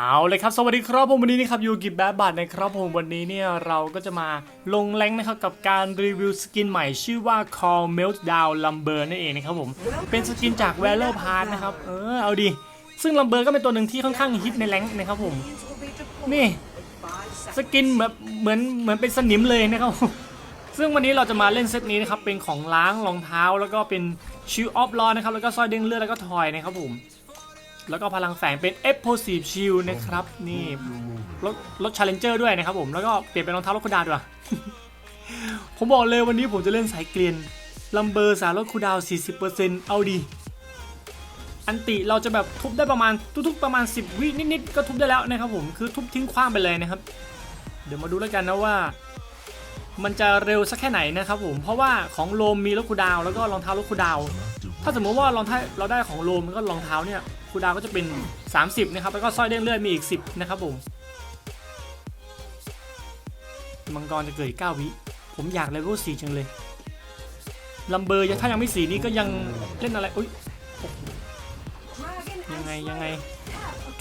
เอาเลยครับสวัสดีครับผมวันนี้นะครับยูกิบแบบบัตนะครับผมวันนี้เนี่ยเราก็จะมาลงแรงนะครับกับการรีวิวสกินใหม่ชื่อว่า Call Meltdown Lumber นั่นเองนะครับผมเป็นสกินจาก v a l o r Pass นะครับเออเอาดิซึ่ง Lumber ก็เป็นตัวหนึ่งที่ค่อนข้างฮิตในแรงนะครับผมนี่สกินแบบเหมือนเหมือนเป็นสนิมเลยนะครับซึ่งวันนี้เราจะมาเล่นเซตนี้นะครับเป็นของล้างรองเท้าแล้วก็เป็นชิลออฟลอนะครับแล้วก็สร้อยเด้งเลือดแล้วก็ทอยนะครับผม แล้วก็พลังแฝงเป็น Explosive Shield นะครับ นี่รถรถ Challenger ด้วยนะครับผม แล้วก็เปลี่ยนเป็นรองเท้ารถคูดาวด้วยผมบอกเลยวันนี้ผมจะเล่นสายเกลียนลัมเบอร์สายรถคูดาว 40%เอาดี อันติเราจะแบบทุบได้ประมาณทุกๆประมาณ 10 วินิดๆก็ทุบได้แล้วนะครับผมคือทุบทิ้งขว้างไปเลยนะครับ เดี๋ยวมาดูแล้วกันนะว่ามันจะเร็วสักแค่ไหนนะครับผมเพราะว่าของโลมมีรถคูดาว แล้วก็รองเท้ารถคูดาว ถ้าสมมติว่ารองเท้าเราได้ของโลมก็รองเท้าเนี่ย คูดาวก็จะเป็น 30 นะครับ แล้วก็สร้อยเด้งเลือดมีอีก 10 นะครับผมมังกรจะเกิดอีก9วิผมอยากเลเวล4จังเลยลัมเบอร์ถ้ายังไม่สีนี้ก็ยังเล่นอะไรอุ้ยยังไงยังไง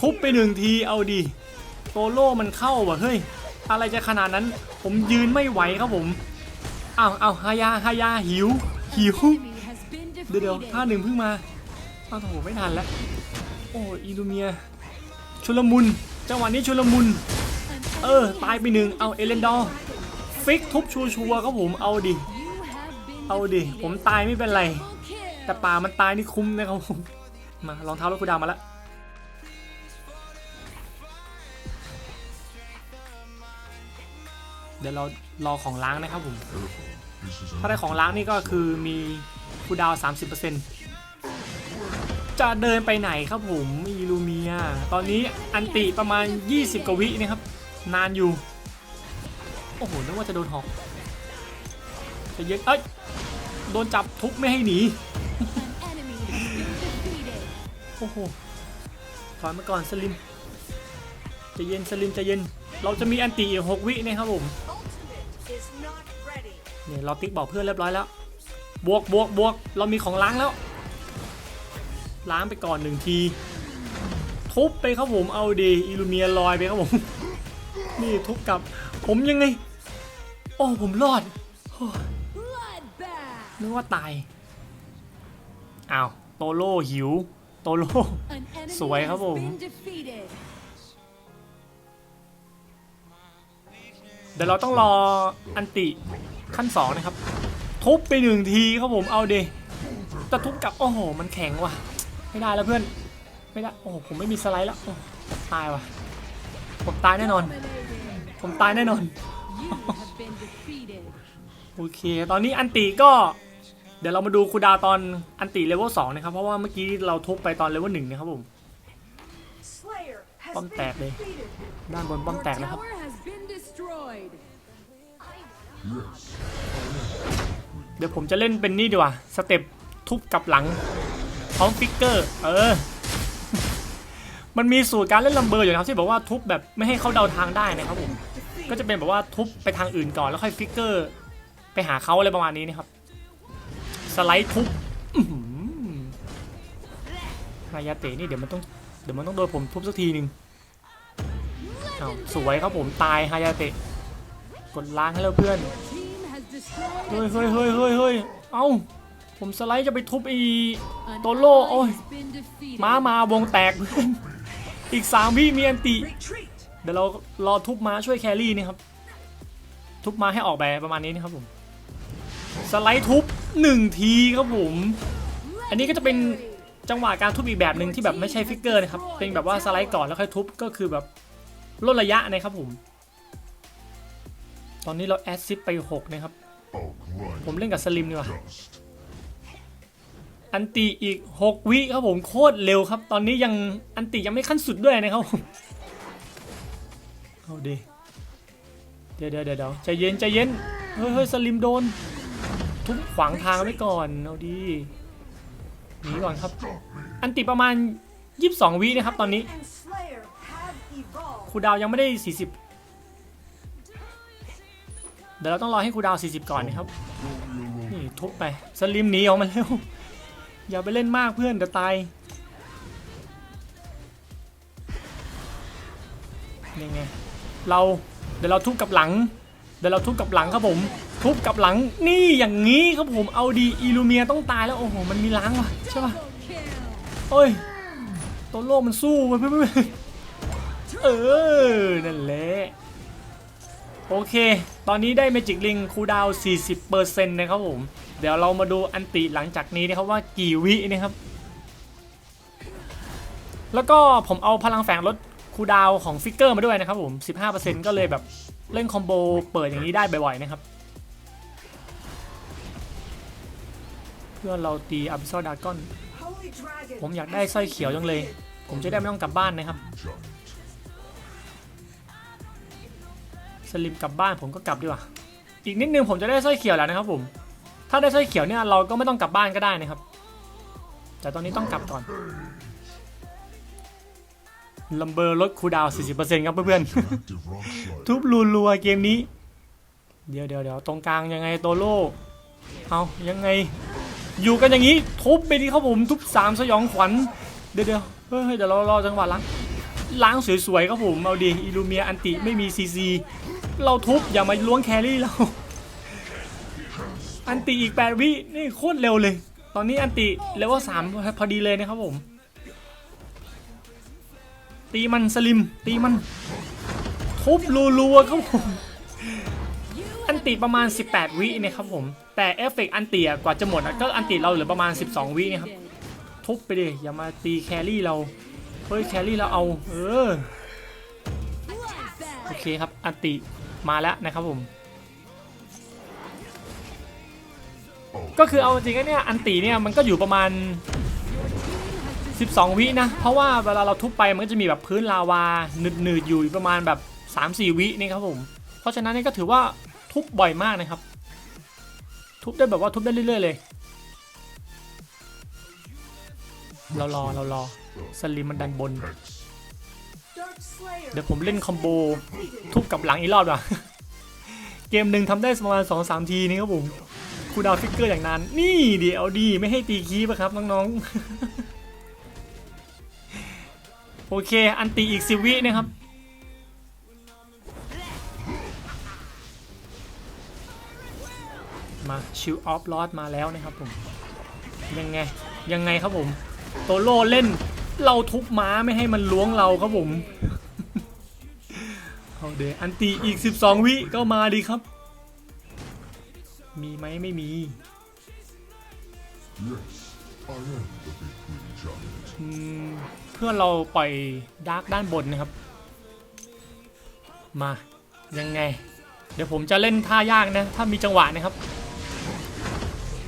ทุบไปหนึ่งทีเอาดิโตโล่มันเข้าว่ะเฮ้ยอะไรจะขนาดนั้น ผมยืนไม่ไหวครับผมอ้าวอ้าวฮายาฮายาหิวหิวเดี๋ยวเดี๋ยวท่าหนึ่งเพิ่งมาอ้าโถไม่ทันแล้ว โอ้อีลูเมีย ชุลมุน จังหวะนี้ชุลมุน เออ ตายไปหนึ่งเอาเอเลนดอร์ฟิกทุบชัวร์ๆครับผม เอาดิ เอาดิ ผมตายไม่เป็นไร แต่ป่ามันตายนี่คุ้มนะครับผม มารองเท้ารถคูดาวมาแล้วเดี๋ยวเรารอของล้างนะครับผม ถ้าได้ของล้างนี่ก็คือมีคูดาวน์30% จะเดินไปไหนครับผมมีลูเมีย ตอนนี้อันติประมาณ 20กว่าวินะครับ นานอยู่ โอ้โหนึกว่าจะโดนหอกจะเย็นเอ้ย โดนจับทุบไม่ให้หนี โอ้โห ถอยมาก่อนสลิมจะเย็นสลิมจะเย็น เราจะมีอันติอีก6วินะครับผมเนี่ยเราติ๊กบอกเพื่อนเรียบร้อยแล้ว บวกบวกบวกเรามีของล้างแล้ว ล้างไปก่อนหนึ่งที ทุบไปครับผมเอาดีอิลูเมียลอยไปครับผม นี่ทุบกลับ ผมยังไง โอ้ผมรอดนึกว่าตายอ้าวโตโร่หิว โตโร่สวยครับผมเดี๋ยวเราต้องรออันติขั้นสองนะครับ ทุบไปหนึ่งทีครับผมเอาเดจะทุบกลับโอ้โห มันแข็งว่ะ ไม่ได้แล้วเพื่อน ไม่ได้ โอ้ผมไม่มีสไลด์แล้วตายว่ะ ผมตายแน่นอน ผมตายแน่นอน โอเค ตอนนี้อันติก็ เดี๋ยวเรามาดูคูดาตอนอันติเลเวลสองนะครับ เพราะว่าเมื่อกี้เราทุบไปตอนเลเวลหนึ่งนะครับผม ป้อมแตกเลย ด้านบนป้อมแตกนะครับ เดี๋ยวผมจะเล่นเป็นนี่ดีกว่า สเต็ปทุบกับหลัง พร้อมฟิกเกอร์ เออ มันมีสูตรการเล่นลัมเบอร์อยู่นะครับที่บอกว่าทุบแบบไม่ให้เขาเดาทางได้นะครับผม ก็จะเป็นแบบว่าทุบไปทางอื่นก่อนแล้วค่อยฟิกเกอร์ ไปหาเขาอะไรประมาณนี้นะครับ สไลด์ทุบไฮายาเตะนี่เดี๋ยวมันต้องเดี๋ยวมันต้องโดนผมทุบสักทีหนึ่งอ้าสวยครับผมตายฮายาเตะกดล้างให้แล้วเพื่อน เฮ้ยเฮ้ยเฮ้ยเฮ้ยเฮ้ยเอ้า ผมสไลด์จะไปทุบอีโตโร่โอ้ยม้ามาวงแตกเพื่อนอีกสามวิมีอันติ Retreat. เดี๋ยวเรารอทุบม้าช่วยแครี่นี่ครับ ทุบม้าให้ออกไปประมาณนี้นะครับผม สไลด์ทุบหนึ่งทีครับผม อันนี้ก็จะเป็นจังหวะการทุบอีกแบบหนึ่งที่แบบไม่ใช่ฟิกเกอร์นะครับ เป็นแบบว่าสไลด์ก่อนแล้วค่อยทุบก็คือแบบลดระยะนะครับผม ตอนนี้เราแอดซิปไป 6 นะครับ ผมเล่นกับสลิมดีกว่า อันติอีก 6 วิครับผมโคตรเร็วครับ ตอนนี้ยังอันติยังไม่ขั้นสุดด้วยนะครับผมเอาดิเดี๋ยวเดี๋ยวเดี๋ยวใจเย็นใจเย็นเฮ้ยเฮ้ยสลิมโดน ทุบขวางทางไว้ก่อนเอาดีหนีก่อนครับ อันติประมาณ 22 วินะครับตอนนี้ครูดาวยังไม่ได้ 40 เดี๋ยวเราต้องรอให้ครูดาว 40 ก่อนนะครับนี่ทุบไปสลิมหนีออกมาเร็ว อย่าไปเล่นมากเพื่อนเดี๋ยวตายยังไงเราเดี๋ยวเราทุบกับหลัง เดี๋ยวเราทุบกับหลังครับผม ทุบกับหลังนี่อย่างนี้ครับผมเอาดีอีลูเมียต้องตายแล้วโอ้โหมันมีล้างว่ะใช่ป่ะโอ้ยตัวโลกมันสู้ไปเพื่อนเออนั่นแหละโอเค ตอนนี้ได้เมจิกลิงคูดาว 40%นะครับผม เดี๋ยวเรามาดูอันติหลังจากนี้นะครับว่ากี่วินะครับ แล้วก็ผมเอาพลังแฝงลดคูดาวของฟิกเกอร์มาด้วยนะครับผม 15%ก็เลยแบบเล่นคอมโบเปิดอย่างนี้ได้บ่อยๆนะครับ เพื่อเราตีอับซอดากอน ผมอยากได้สร้อยเขียวจังเลย ผมจะได้ไม่ต้องกลับบ้านนะครับ สลิมกลับบ้านผมก็กลับดีกว่า อีกนิดนึงผมจะได้สร้อยเขียวแล้วนะครับผม ถ้าได้สร้อยเขียวเนี่ยเราก็ไม่ต้องกลับบ้านก็ได้นะครับ แต่ตอนนี้ต้องกลับก่อนลัมเบอร์ลดคูดาวน์40%ครับเพื่อนๆ ทุบรัวๆเกมนี้ เดี๋ยวเดี๋ยวเดี๋ยวตรงกลางยังไงโตโล่เอายังไง อยู่กันอย่างนี้ ทุบไปดีครับผมทุบสามสยองขวัญ เดี๋ยวเดี๋ยวเฮ้ยเดี๋ยวเรารอจังหวะล้างล้างสวยๆครับผม เอาดีอิลูเมียอันติไม่มีซีซี เราทุบอย่ามาล้วงแครี่เรา อันติอีก8วินี่โคตรเร็วเลย ตอนนี้อันติเลเวลสามพอดีเลยนะครับผม ตีมันสลิม ตีมัน ทุบรัวๆครับผม อันติประมาณ 18 วินะครับผม แต่เอฟเฟกต์อันติกว่าจะหมดก็อันติเราเหลือประมาณ 12 วินะครับ ทุบไปดิอย่ามาตีแครี่เรา เฮ้ยแครี่เราเอา เออ โอเคครับอันติมาแล้วนะครับผม ก็คือเอาจริงๆเนี่ยอันติเนี่ยมันก็อยู่ประมาณ 12 วินะ เพราะว่าเวลาเราทุบไปมันก็จะมีแบบพื้นลาวาหนืดๆอยู่ประมาณแบบ 3-4 วินี่ครับผม เพราะฉะนั้นนี่ก็ถือว่าทุบบ่อยมากนะครับ ทุบได้แบบว่าทุบได้เรื่อยๆเลย เรารอเรารอสลิมมันดันบน เดี๋ยวผมเล่นคอมโบทุบกับหลังอีกรอบดีกว่าเกมหนึ่งทำได้ประมาณ 2-3 ทีนี่ครับผม คูดาวฟิกเกอร์อย่างนั้น นี่เดี๋ยวดีไม่ให้ตีคีบอะครับน้องๆ โอเค อันตีอีก10วินะครับ มาชิลออฟลอดมาแล้วนะครับผม ยังไง ยังไงครับผม โตโร่เล่นเราทุบม้าไม่ให้มันล้วงเราครับผมเอาเดอันตีอีก 12 วิก็มาดีครับ มีไหมไม่มี Yes, เพื่อนเราปล่อยดาร์กด้านบนนะครับ มา ยังไง เดี๋ยวผมจะเล่นท่ายากนะ ถ้ามีจังหวะนะครับ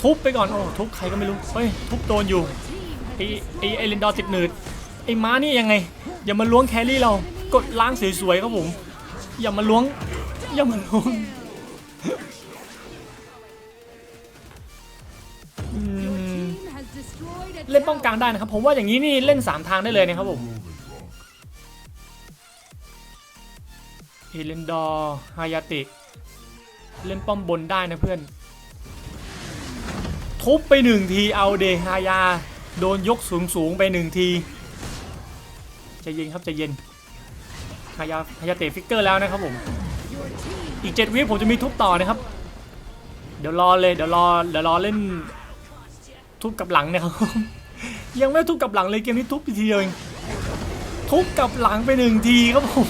ทุบไปก่อน โอ้ทุบใครก็ไม่รู้ เฮ้ย ทุบโดนอยู่ไอไอไอเลนดอร์ติดหนืดไอม้านี่ยังไง อย่ามาล้วงแครี่เรา กดล้างสวยๆครับผม อย่ามาล้วง อย่ามาล้วง เล่นป้องกลางได้นะครับ ผมว่าอย่างนี้นี่เล่น 3 ทางได้เลยนะครับผมเอเลนดอร์ฮายาติ เล่นป้อมบนได้นะเพื่อน ทุบไปหนึ่งทีเอาเดฮายา โดนยกสูงสูงไปหนึ่งทีใจะเย็นครับใจะเย็นฮายาฮายาเตะฟิกเกอร์แล้วนะครับผมอีก 7 วิผมจะมีทุบต่อนะครับ เดี๋ยวรอเลยเดี๋ยวรอเดี๋ยวรอเล่น ทุบกับหลังเนะครับ ยังไม่ทุบกับหลังเลยเกมนี้ทุบไปทีเดียวเองทุบกับหลังไปหนึ่งทีครับผม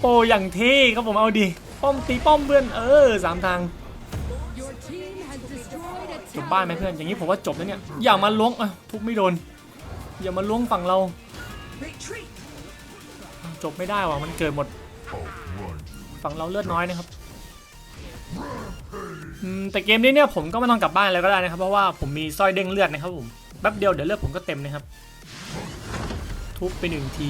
โอ้อย่างเท่ครับผมเอาดิป้อมตีป้อมเพื่อนเออสามทางจบบ้านไหมเพื่อนอย่างนี้ผมว่าจบแล้วเนี่ยอย่ามาล้วงทุบไม่โดน อย่ามาล้วงฝั่งเรา จบไม่ได้ว่ะมันเกิดหมดฝั่งเราเลือดน้อยนะครับ แต่เกมนี้เนี่ยผมก็ไม่ต้องกลับบ้านแล้วก็ได้นะครับ เพราะว่าผมมีสร้อยเด้งเลือดนะครับผมแป๊บเดียวเดี๋ยวเลือดผมก็เต็มนะครับ ทุบไปหนึ่งที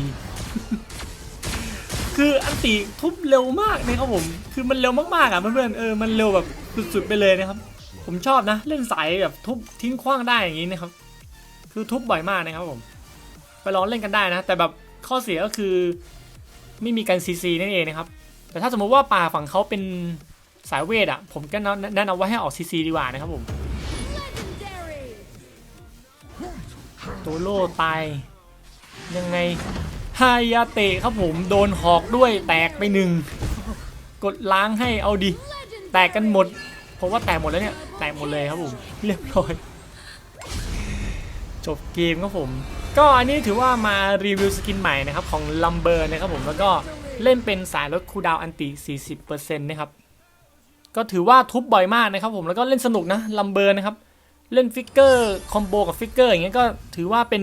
คืออันติทุบเร็วมากนะครับผม คือมันเร็วมากๆอะเพื่อนๆเออมันเร็วแบบสุดๆไปเลยนะครับ ผมชอบนะ เล่นสายแบบทุบทิ้งขว้างได้อย่างนี้นะครับ คือทุบบ่อยมากนะครับผม ไปลองเล่นกันได้นะ แต่แบบข้อเสียก็คือ ไม่มีการซีซีนั่นเองนะครับ แต่ถ้าสมมติว่าป่าฝั่งเขาเป็น สายเวทอะ ผมก็แนะนำว่าให้ออกซีซีดีกว่านะครับผมโตโร่ตาย ยังไงฮายาเตะครับผมโดนหอกด้วยแตกไปหนึ่งกดล้างให้เอาดิ แตกกันหมดผมว่าแตกหมดแล้วเนี่ย แตกหมดเลยครับผม เรียบร้อย จบเกมครับผม ก็อันนี้ถือว่ามารีวิวสกินใหม่นะครับ ของลัมเบอร์นะครับผมแล้วก็เล่นเป็นสายลดคูดาวอันติ 40%นะครับ ก็ถือว่าทุบบ่อยมากนะครับผมแล้วก็เล่นสนุกนะลัมเบอร์นะครับ เล่นฟิกเกอร์คอมโบกับฟิกเกอร์อย่างเงี้ยก็ถือว่าเป็น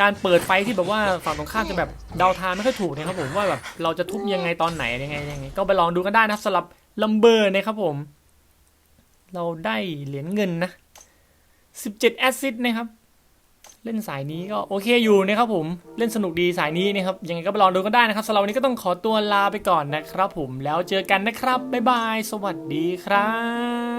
การเปิดไฟที่แบบว่าฝั่งตรงข้ามจะแบบเดาทางไม่ค่อยถูกนะครับผมว่าแบบเราจะทุบยังไงตอนไหนยังไงยังไงก็ไปลองดูกันได้นะสำหรับลัมเบอร์นะครับผม เราได้เหรียญเงินนะ 17 แอสซิสนะครับ เล่นสายนี้ก็โอเคอยู่นะครับผมเล่นสนุกดีสายนี้นะครับยังไงก็ไปลองดูก็ได้นะครับสำหรับวันนี้ก็ต้องขอตัวลาไปก่อนนะครับผมแล้วเจอกันนะครับบ๊ายบาย สวัสดีครับ